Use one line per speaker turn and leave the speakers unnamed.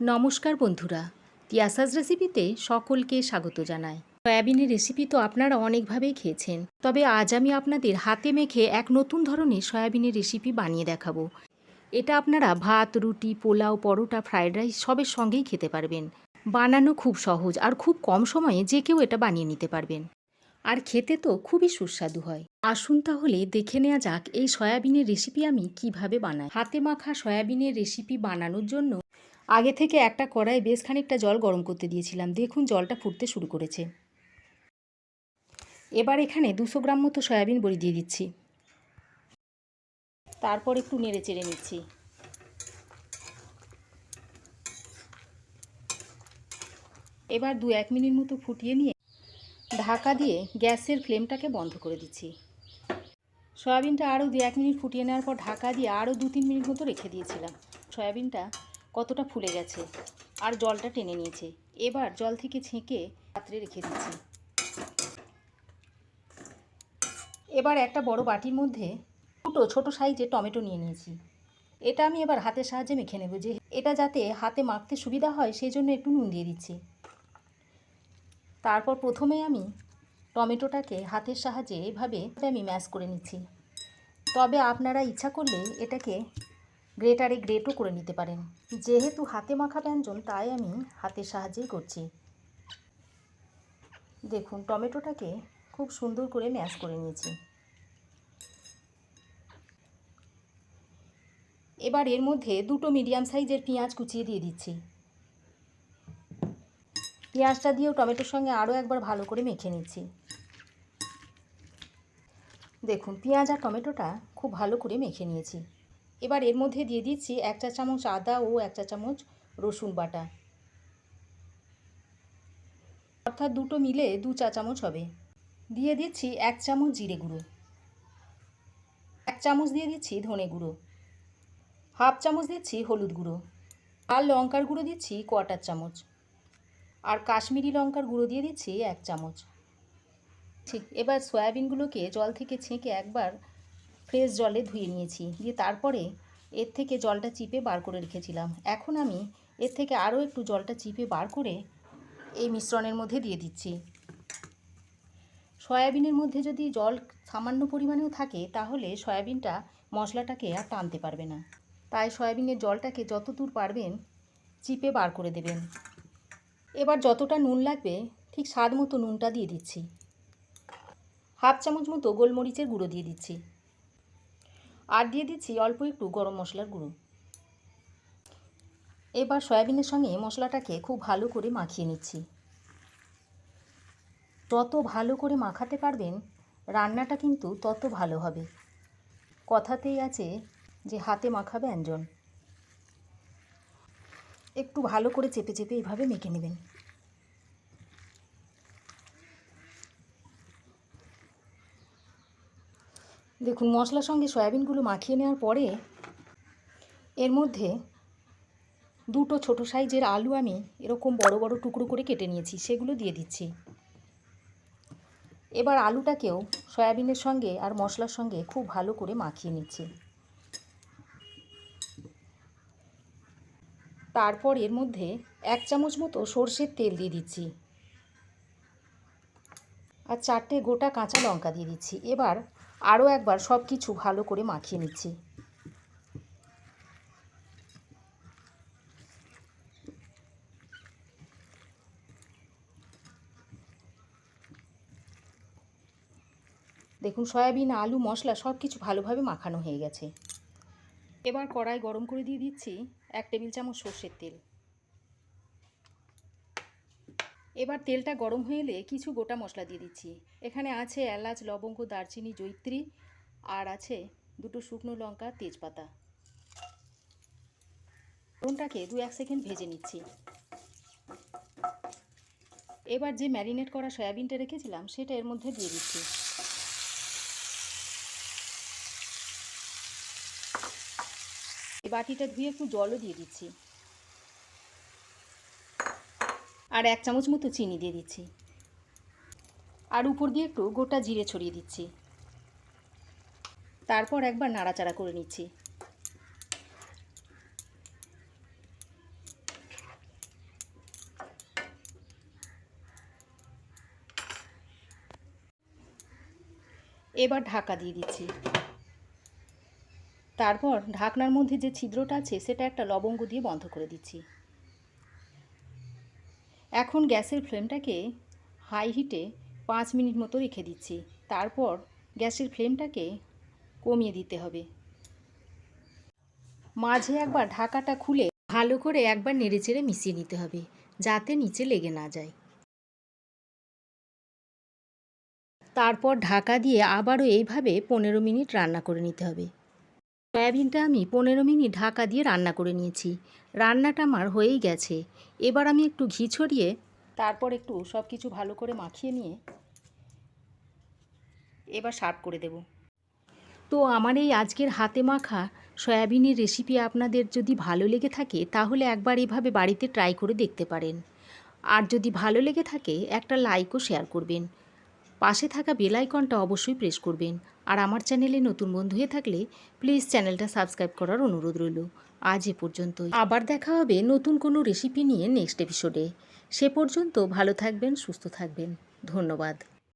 নমস্কার বন্ধুরা, তিয়াসাজ রেসিপিতে সকলকে স্বাগত জানাই। সয়াবিনের রেসিপি তো আপনারা অনেকভাবেই খেয়েছেন, তবে আজ আমি আপনাদের হাতে মেখে এক নতুন ধরনের সয়াবিনের রেসিপি বানিয়ে দেখাবো। এটা আপনারা ভাত, রুটি, পোলাও, পরোটা ফ্রায়েড রাইস সবের সঙ্গেই খেতে পারবেন। বানানো খুব সহজ আর খুব কম সময়ে যে কেউ এটা বানিয়ে নিতে পারবেন। আর খেতে তো খুবই সুস্বাদু হয়। আসুন তাহলে দেখে নেওয়া যাক এই সয়াবিনের রেসিপি আমি কীভাবে বানাই। হাতে মাখা সয়াবিনের রেসিপি বানানোর জন্য আগে থেকে একটা কড়াই বেশ খানিকটা জল গরম করতে দিয়েছিলাম। দেখুন, জলটা ফুটতে শুরু করেছে। এবার এখানে দুশো গ্রাম মতো সয়াবিন বড়ি দিয়ে দিচ্ছি। তারপর একটু নেড়ে চেড়ে নিচ্ছি। এবার দু এক মিনিট মতো ফুটিয়ে নিয়ে ঢাকা দিয়ে গ্যাসের ফ্লেমটাকে বন্ধ করে দিচ্ছি। সয়াবিনটা আরও দু এক মিনিট ফুটিয়ে নেওয়ার পর ঢাকা দিয়ে আরও দু তিন মিনিট মতো রেখে দিয়েছিলাম। সয়াবিনটা কতটা ফুলে গেছে। আর জলটা টেনে নিয়েছে। এবার জল থেকে ছেঁকে পাত্রে রেখে দিচ্ছি। এবার একটা বড় বাটির মধ্যে দুটো ছোট সাইজে টমেটো নিয়ে নিয়েছি। এটা আমি এবার হাতের সাহায্যে মেখে নেব যে এটা যাতে হাতে মাখতে সুবিধা হয়, সেই জন্য একটু নুন দিয়ে দিচ্ছি। তারপর প্রথমে আমি টমেটোটাকে হাতের সাহায্যে এভাবে আমি ম্যাশ করে নিচ্ছি। তবে আপনারা ইচ্ছা করলে এটাকে গ্রেটারে গ্রেটও করে নিতে পারেন। যেহেতু হাতে মাখা ব্যঞ্জন, তাই আমি হাতের সাহায্যেই করছি। দেখুন, টমেটোটাকে খুব সুন্দর করে ম্যাশ করে নিয়েছি। এবার এর মধ্যে দুটো মিডিয়াম সাইজের পেঁয়াজ কুচিয়ে দিয়ে দিচ্ছি। পেঁয়াজটা দিয়েও টমেটোর সঙ্গে আরও একবার ভালো করে মেখে নিচ্ছি। দেখুন, পেঁয়াজ আর টমেটোটা খুব ভালো করে মেখে নিয়েছি। এবার এর মধ্যে দিয়ে দিচ্ছি এক চা চামচ আদা ও এক চা চামচ রসুন বাটা। অর্থাৎ দুটো মিলে দু চা চামচ হবে। দিয়ে দিচ্ছি এক চামচ জিরে গুঁড়ো। এক চামচ দিয়ে দিচ্ছি ধনে গুঁড়ো। হাফ চামচ দিচ্ছি হলুদ গুঁড়ো। আর লঙ্কার গুঁড়ো দিচ্ছি কোয়াটার চামচ। আর কাশ্মীরি লঙ্কার গুঁড়ো দিয়ে দিচ্ছি এক চামচ। ঠিক, এবার সয়াবিনগুলোকে জল থেকে ছেঁকে একবার ফ্রেশ জলে ধুয়ে নিয়েছি। দিয়ে তারপরে এর থেকে জলটা চিপে বার করে রেখেছিলাম। এখন আমি এর থেকে আরও একটু জলটা চিপে বার করে এই মিশ্রণের মধ্যে দিয়ে দিচ্ছি। সয়াবিনের মধ্যে যদি জল সামান্য পরিমাণেও থাকে, তাহলে সয়াবিনটা মশলাটাকে আর টানতে পারবে না। তাই সয়াবিনের জলটাকে যত দূর পারবেন চিপে বার করে দেবেন। এবার যতটা নুন লাগবে, ঠিক স্বাদ মতো নুনটা দিয়ে দিচ্ছি। হাফ চামচ মতো গোলমরিচের গুঁড়ো দিয়ে দিচ্ছি। আর দিয়ে দিচ্ছি অল্প একটু গরম মশলার গুঁড়ো। এবার সয়াবিনের সঙ্গে মশলাটাকে খুব ভালো করে মাখিয়ে নিচ্ছি। যত ভালো করে মাখাতে পারবেন, রান্নাটা কিন্তু তত ভালো হবে। কথাতেই আছে যে, হাতে মাখা ব্যঞ্জন একটু ভালো করে চেপে চেপে এইভাবে মেখে নেবেন। দেখুন, মশলার সঙ্গে সয়াবিনগুলো মাখিয়ে নেওয়ার পরে এর মধ্যে দুটো ছোট সাইজের আলু আমি এরকম বড় বড় টুকরো করে কেটে নিয়েছি, সেগুলো দিয়ে দিচ্ছি। এবার আলুটাকেও সয়াবিনের সঙ্গে আর মশলার সঙ্গে খুব ভালো করে মাখিয়ে নিচ্ছি। তারপর এর মধ্যে এক চামচ মতো সর্ষের তেল দিয়ে দিচ্ছি। আর চারটে গোটা কাঁচা লঙ্কা দিয়ে দিচ্ছি। এবার আরও একবার সব কিছু ভালো করে মাখিয়ে নিচ্ছি। দেখুন, সয়াবিন, আলু, মশলা সব কিছু ভালোভাবে মাখানো হয়ে গেছে। এবার কড়াই গরম করে দিয়ে দিচ্ছি এক টেবিল চামচ সর্ষের তেল। এবার তেলটা গরম হয়ে এলে কিছু গোটা মশলা দিয়ে দিচ্ছি। এখানে আছে এলাচ, লবঙ্গ, দারচিনি জৈত্রী আর আছে দুটো শুকনো লঙ্কা, তেজপাতা। ফোড়নটাকে দু এক সেকেন্ড ভেজে নিচ্ছি। এবার যে ম্যারিনেট করা সয়াবিনটা রেখেছিলাম, সেটা এর মধ্যে দিয়ে দিচ্ছি। বাটিটা ধুয়ে একটু জলও দিয়ে দিচ্ছি। আর এক চামচ মতো চিনি দিয়ে দিচ্ছি। আর উপর দিয়ে একটু গোটা জিরে ছড়িয়ে দিচ্ছি। তারপর একবার নাড়াচাড়া করে নিচ্ছি। এবার ঢাকা দিয়ে দিচ্ছি। তারপর ঢাকনার মধ্যে যে ছিদ্রটা আছে, সেটা একটা লবঙ্গ দিয়ে বন্ধ করে দিচ্ছি। এখন গ্যাসের ফ্লেমটাকে হাই হিটে পাঁচ মিনিট মতো রেখে দিচ্ছি। তারপর গ্যাসের ফ্লেমটাকে কমিয়ে দিতে হবে। মাঝে একবার ঢাকাটা খুলে ভালো করে একবার নেড়েচেড়ে মিশিয়ে নিতে হবে, যাতে নিচে লেগে না যায়। তারপর ঢাকা দিয়ে আবারও এইভাবে পনেরো মিনিট রান্না করে নিতে হবে। সয়াবিনটা আমি পনেরো মিনিট ঢাকা দিয়ে রান্না করে নিয়েছি। রান্নাটা আমার হয়েই গেছে। এবার আমি একটু ঘি ছড়িয়ে, তারপর একটু সব কিছু ভালো করে মাখিয়ে নিয়ে এবার সার্ভ করে দেব। তো আমার এই আজকের হাতে মাখা সয়াবিনের রেসিপি আপনাদের যদি ভালো লেগে থাকে, তাহলে একবার এভাবে বাড়িতে ট্রাই করে দেখতে পারেন। আর যদি ভালো লেগে থাকে, একটা লাইকও শেয়ার করবেন। পাশে থাকা বেল আইকনটা অবশ্যই প্রেস করবেন। আর আমার চ্যানেলে নতুন বন্ধু হয়ে থাকলে প্লিজ চ্যানেলটা সাবস্ক্রাইব করার অনুরোধ রইল। আজ এ পর্যন্ত আবার দেখা হবে নতুন কোনো রেসিপি নিয়ে নেক্সট এপিসোডে সে পর্যন্ত ভালো থাকবেন, সুস্থ থাকবেন। ধন্যবাদ।